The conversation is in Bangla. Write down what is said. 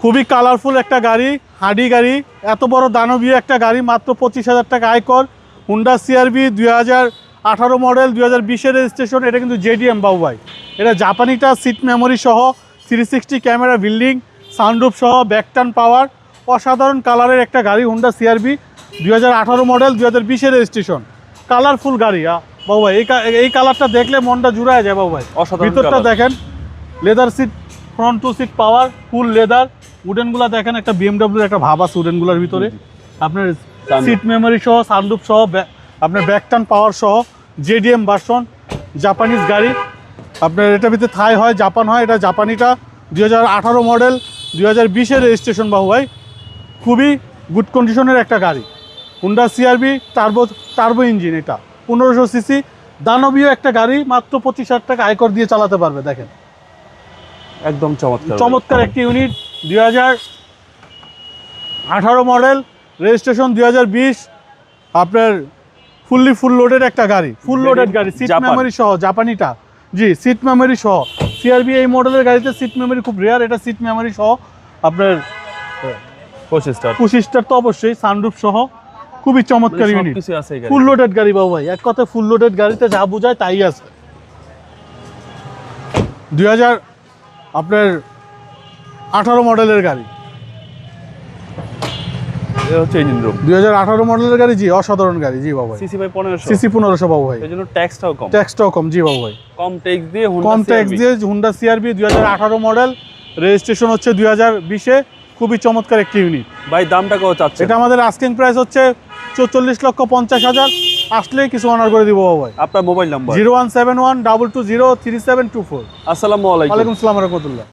খুবই কালারফুল একটা গাড়ি হাডি গাড়ি এত বড় দানবীয় একটা গাড়ি মাত্র পঁচিশ হাজার টাকা আয়কর হুন্ডা সিআরবি দুই হাজার আঠারো মডেল দুই হাজার বিশের রেজিস্ট্রেশন এটা কিন্তু জেডিএম বাবু ভাই এটা জাপানিটা সিট মেমোরি সহ three sixty camera building soundproof সহ ব্যাকটান পাওয়ার অসাধারণ কালারের একটা গাড়ি হুন্ডা সিআরবি দুই হাজার আঠারো মডেল দুই হাজার বিশের রেজিস্ট্রেশন কালারফুল গাড়ি আ, বাবু ভাই এই এই কালারটা দেখলে মনটা জুড়ায় যায় বাবু ভাই ভিতরটা দেখেন leather seat front two seat power full leather উডেনগুলো দেখেন একটা বিএমডব্লিউর একটা ভাব আছে উডেনগুলোর ভিতরে। আপনার সিট মেমোরি সহ সানরুফ সহ ব্যা- আপনার ব্যাকটান পাওয়ার সহ জেডিএম ভার্সন জাপানিজ গাড়ি। আপনার এটা ভিতরে থাই হয় জাপান হয় এটা জাপানিটা দুই হাজার আঠারো মডেল দুই হাজার বিশের রেজিস্ট্রেশন বাহু ভাই। খুবই গুড কন্ডিশনের একটা গাড়ি। Honda CRV turbo turbo engine এটা। পনেরোশো সিসি দানবীয় একটা গাড়ি মাত্র পঁচিশ হাজার টাকা আয়কর দিয়ে চালাতে পারবে দেখেন। একদম চমৎকার চমৎকার একটি ইউনিট দুই হাজার আঠারো মডেল রেজিস্ট্রেশন দুই হাজার বিশ আপনার ফুললি ফুল লোডেড একটা গাড়ি। ফুল লোডেড গাড়ি সিট। মেমোরি সহ জাপানিটা। জি সিট মেমোরি সহ। সিআরবি এই মডেলের গাড়িতে সিট মেমোরি খুব রেয়ার এটা সিট মেমোরি সহ আপনার পঁচিশটা পঁচিশটার তো অবশ্যই সানরুফ সহ। খুবই চমৎকার ইউনিট ফুল লোডেড গাড়ি বাবু ভাই এক কথা ফুল লোডেড গাড়িতে যা বোঝায় তাই আছে। দুই হাজার আপনার আঠারো মডেলের গাড়ি। হচ্ছে ইঞ্জিন রুম দুই হাজার আঠারো মডেলের গাড়ি জি অসাধারণ গাড়ি জি বাবু ভাই। সিসি বাই পনেরোশো। সিসি পনেরোশো বাবু ভাই। এই জন্য ট্যাক্সটাও কম। ট্যাক্সটাও কম জি বাবু ভাই। কম ট্যাক্স দিয়ে Honda কম ট্যাক্স CR-V দিয়ে হুন্ডা সিআরবি দুই হাজার আঠারো মডেল রেজিস্ট্রেশন হচ্ছে দুই হাজার বিশে খুবই চমৎকার একটি ইউনিট ভাই দামটা কত চাচ্ছে এটা আমাদের আস্কিং প্রাইস হচ্ছে চল্লিশ লক্ষ পঞ্চাশ হাজার আসলেই কিছু অনার করে দিব ভাই। আপনার mobile number zero one seven one double two zero three seven two four. আসসালামু আলাইকুম। আলাইকুম সালাম রহমতুল্লাহ।